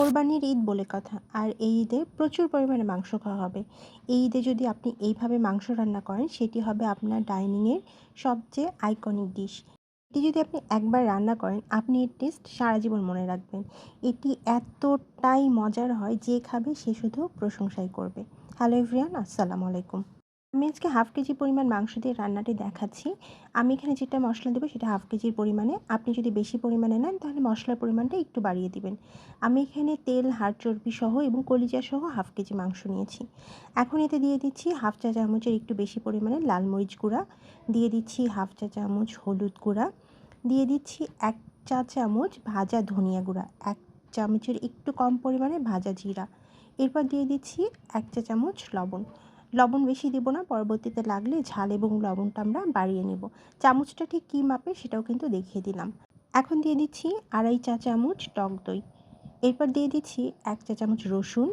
কোরবানির ঈদ বলে কথা, আর এই ঈদে প্রচুর পরিমাণে মাংস খাওয়া হবে। এই ঈদে যদি আপনি এইভাবে মাংস রান্না করেন, সেটি হবে আপনার ডাইনিংয়ের সবচেয়ে আইকনিক ডিশ। এটি যদি আপনি একবার রান্না করেন, আপনি এর টেস্ট সারা জীবন মনে রাখবেন। এটি এতটাই মজার হয়, যে খাবে সে শুধু প্রশংসাই করবে। হ্যালো এভরিয়ান আসসালামু আলাইকুম। আমি আজকে হাফ কেজি পরিমাণ মাংস দিয়ে রান্নাটি দেখাচ্ছি। আমি এখানে যেটা মশলা দেবো সেটা হাফ কেজির পরিমাণে। আপনি যদি বেশি পরিমাণে নেন, তাহলে মশলার পরিমাণটা একটু বাড়িয়ে দিবেন। আমি এখানে তেল, হাড় চর্বি সহ এবং কলিজা সহ হাফ কেজি মাংস নিয়েছি। এখন এতে দিয়ে দিচ্ছি হাফ চা চামচের একটু বেশি পরিমাণে লাল মরিচ গুঁড়া। দিয়ে দিচ্ছি হাফ চা চামচ হলুদ গুঁড়া। দিয়ে দিচ্ছি এক চা চামচ ভাজা ধনিয়া গুঁড়া। এক চামচের একটু কম পরিমাণে ভাজা জিরা। এরপর দিয়ে দিচ্ছি এক চা চামচ লবণ। লবণ বেশি দেব না, পরবর্তীতে লাগলে ঝাল এবং লবণটা আমরা বাড়িয়ে নেব। চামচটা ঠিক কী মাপে সেটাও কিন্তু দেখিয়ে দিলাম। এখন দিয়ে দিচ্ছি আড়াই চা চামচ টক দই। এরপর দিয়ে দিচ্ছি এক চা চামচ রসুন।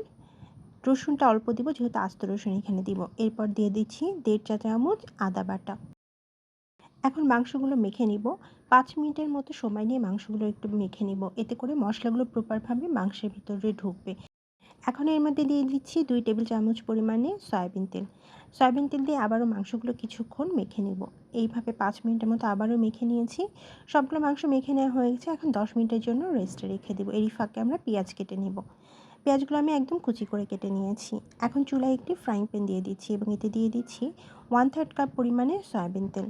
রসুনটা অল্প দিব, যেহেতু আস্ত রসুন এখানে দিব। এরপর দিয়ে দিচ্ছি দেড় চা চামচ আদা বাটা। এখন মাংসগুলো মেখে নিব। পাঁচ মিনিটের মতো সময় নিয়ে মাংসগুলো একটু মেখে নিব। এতে করে মশলাগুলো প্রপারভাবে মাংসের ভিতরে ঢুকবে। এখন এর মধ্যে দিয়ে দিচ্ছি দুই টেবিল চামচ পরিমাণে সয়াবিন তেল। সয়াবিন তেল দিয়ে আবারও মাংসগুলো কিছুক্ষণ মেখে নেব। এইভাবে পাঁচ মিনিটের মতো আবারও মেখে নিয়েছি। সবগুলো মাংস মেখে নেওয়া হয়ে গেছে। এখন দশ মিনিটের জন্য রেস্টে রেখে দেবো। এরই ফাঁকে আমরা পেঁয়াজ কেটে নেব। পেঁয়াজগুলো আমি একদম কুচি করে কেটে নিয়েছি। এখন চুলায় একটি ফ্রাইং প্যান দিয়ে দিচ্ছি এবং এতে দিয়ে দিচ্ছি ওয়ান থার্ড কাপ পরিমাণে সয়াবিন তেল।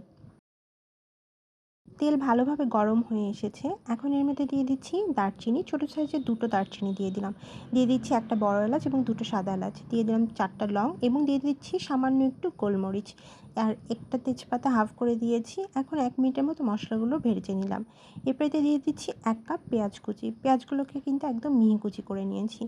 তেল ভালোভাবে গরম হয়ে এসেছে। এখন এর মধ্যে দিয়ে দিচ্ছি দারচিনি। ছোটো সাইজের দুটো দারচিনি দিয়ে দিলাম। দিয়ে দিচ্ছি একটা বড় এলাচ এবং দুটো সাদা এলাচ। দিয়ে দিলাম চারটা লং এবং দিয়ে দিচ্ছি সামান্য একটু গোলমরিচ। আর একটা তেজপাতা হাফ করে দিয়েছি। এখন এক মিনিটের মতো মশলাগুলো ভেজে নিলাম। এরপরে দিয়ে দিচ্ছি এক কাপ পেঁয়াজ কুচি। পেঁয়াজগুলোকে কিন্তু একদম মিহি কুচি করে নিয়েছি।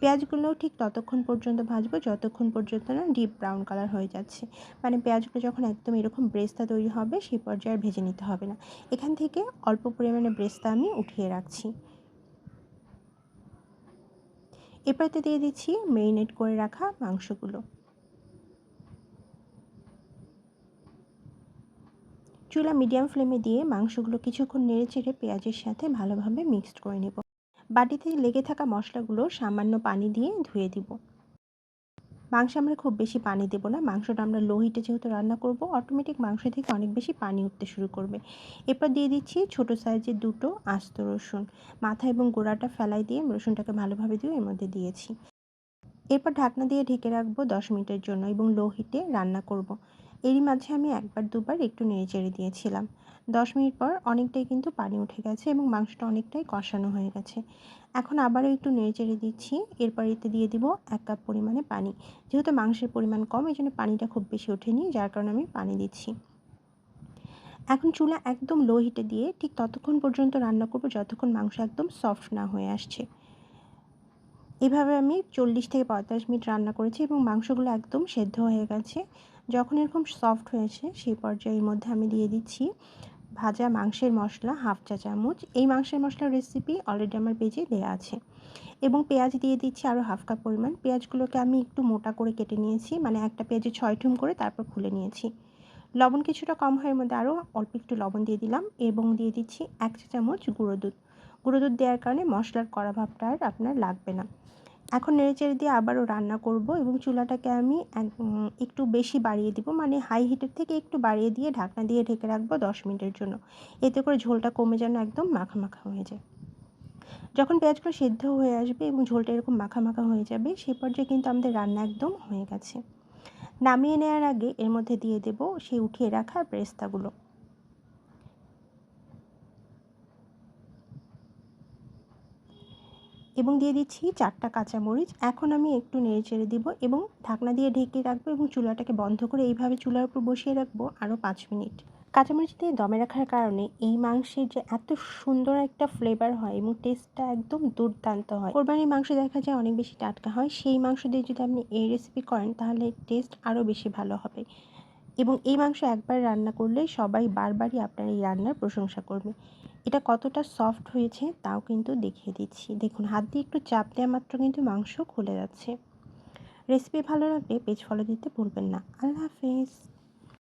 পেঁয়াজগুলো ঠিক ততক্ষণ পর্যন্ত ভাজবো, যতক্ষণ পর্যন্ত না ডিপ ব্রাউন কালার হয়ে যাচ্ছে। মানে পেঁয়াজগুলো যখন একদম এরকম ব্রেস্তা তৈরি হবে সেই পর্যায়ে ভেজে নিতে হবে না। এখান থেকে অল্প পরিমাণে ব্রেস্তা আমি উঠিয়ে রাখছি। এরপরে দিয়ে দিচ্ছি মেরিনেট করে রাখা মাংসগুলো। চুলা মিডিয়াম ফ্লেমে দিয়ে মাংসগুলো কিছুক্ষণ নেড়ে চেড়ে পেঁয়াজের সাথে ভালোভাবে মিক্সড করে নেব। বাটিতে লেগে থাকা মশলাগুলো সামান্য পানি দিয়ে ধুয়ে দিব। মাংসে আমরা খুব বেশি পানি দেব না। মাংসটা আমরা লো হিটে যেহেতু রান্না করব অটোমেটিক মাংস থেকে অনেক বেশি পানি উঠতে শুরু করবে। এরপর দিয়ে দিচ্ছি ছোট সাইজের দুটো আস্ত রসুন। মাথা এবং গোড়াটা ফেলাই দিয়ে রসুনটাকে ভালোভাবে দিয়ে এর মধ্যে দিয়েছি। এরপর ঢাকনা দিয়ে ঢেকে রাখব দশ মিনিটের জন্য এবং লো হিটে রান্না করব। এরই মাঝে আমি একবার, দুবার একটু নেড়ে চেড়ে দিয়েছিলাম। দশ মিনিট পর অনেকটাই কিন্তু পানি উঠে গেছে এবং মাংসটা অনেকটাই কষানো হয়ে গেছে। এখন আবারও একটু নেড়ে চেড়ে দিচ্ছি। এরপর এতে দিয়ে দিব এক কাপ পরিমাণে পানি। যেহেতু মাংসের পরিমাণ কম এই জন্য পানিটা খুব বেশি ওঠেনি, যার কারণে আমি পানি দিচ্ছি। এখন চুলা একদম লো হিটে দিয়ে ঠিক ততক্ষণ পর্যন্ত রান্না করব যতক্ষণ মাংস একদম সফট না হয়ে আসছে। এভাবে আমি চল্লিশ থেকে পঁয়তাল্লিশ মিনিট রান্না করেছি এবং মাংসগুলো একদম সেদ্ধ হয়ে গেছে। যখন এরকম সফট হয়েছে, সেই পর্যায়ের মধ্যে আমি দিয়ে দিচ্ছি ভাজা মাংসের মশলা হাফ চা চামচ। এই মাংসের মশলার রেসিপি অলরেডি আমার পেজে দেওয়া আছে। এবং পেঁয়াজ দিয়ে দিচ্ছি আরও হাফ কাপ পরিমাণ। পেঁয়াজগুলোকে আমি একটু মোটা করে কেটে নিয়েছি মানে একটা পেঁয়াজে ছয় ঠুম করে তারপর খুলে নিয়েছি। লবণ কিছুটা কম এর মধ্যে আরও অল্প একটু লবণ দিয়ে দিলাম এবং দিয়ে দিচ্ছি এক চা চামচ গুঁড়ো দুধ। গুঁড়ো দুধ দেওয়ার কারণে মশলার কড়া ভাবটা আর আপনার লাগবে না। এখন নেড়েচেড়ে দিয়ে আবারও রান্না করব এবং চুলাটাকে আমি একটু বেশি বাড়িয়ে দিব। মানে হাই হিটের থেকে একটু বাড়িয়ে দিয়ে ঢাকনা দিয়ে ঢেকে রাখব দশ মিনিটের জন্য। এতে করে ঝোলটা কমে যেন একদম মাখা মাখা হয়ে যায়। যখন পেঁয়াজগুলো সেদ্ধ হয়ে আসবে এবং ঝোলটা এরকম মাখা মাখা হয়ে যাবে সেই পর্যায়ে কিন্তু আমাদের রান্না একদম হয়ে গেছে। নামিয়ে নেওয়ার আগে এর মধ্যে দিয়ে দেব সেই উঠিয়ে রাখা ব্রেস্তাগুলো এবং দিয়ে দিচ্ছি চারটা কাঁচামরিচ। এখন আমি একটু নেড়ে চেড়ে দিব এবং ঢাকনা দিয়ে ঢেকে রাখব এবং চুলাটাকে বন্ধ করে এইভাবে চুলার উপর বসিয়ে রাখব আরও পাঁচ মিনিট। কাঁচামরিচ দিয়ে দমে রাখার কারণে এই মাংসের যে এত সুন্দর একটা ফ্লেভার হয় এবং টেস্টটা একদম দুর্দান্ত হয়। কোরবানির মাংস দেখা যায় অনেক বেশি টাটকা হয়, সেই মাংস দিয়ে যদি আপনি এই রেসিপি করেন তাহলে টেস্ট আরও বেশি ভালো হবে। এবং এই মাংস একবার রান্না করলে সবাই বারবারই আপনার এই রান্নার প্রশংসা করবে। এটা কতটা সফট হয়েছে তাও কিন্তু দেখিয়ে দিচ্ছি। দেখুন, হাত দিয়ে একটু চাপ দেওয়া মাত্র কিন্তু মাংস খুলে যাচ্ছে। রেসিপি ভালো লাগলে পেজ ফলো দিতে ভুলবেন না। আল্লাহ হাফেজ।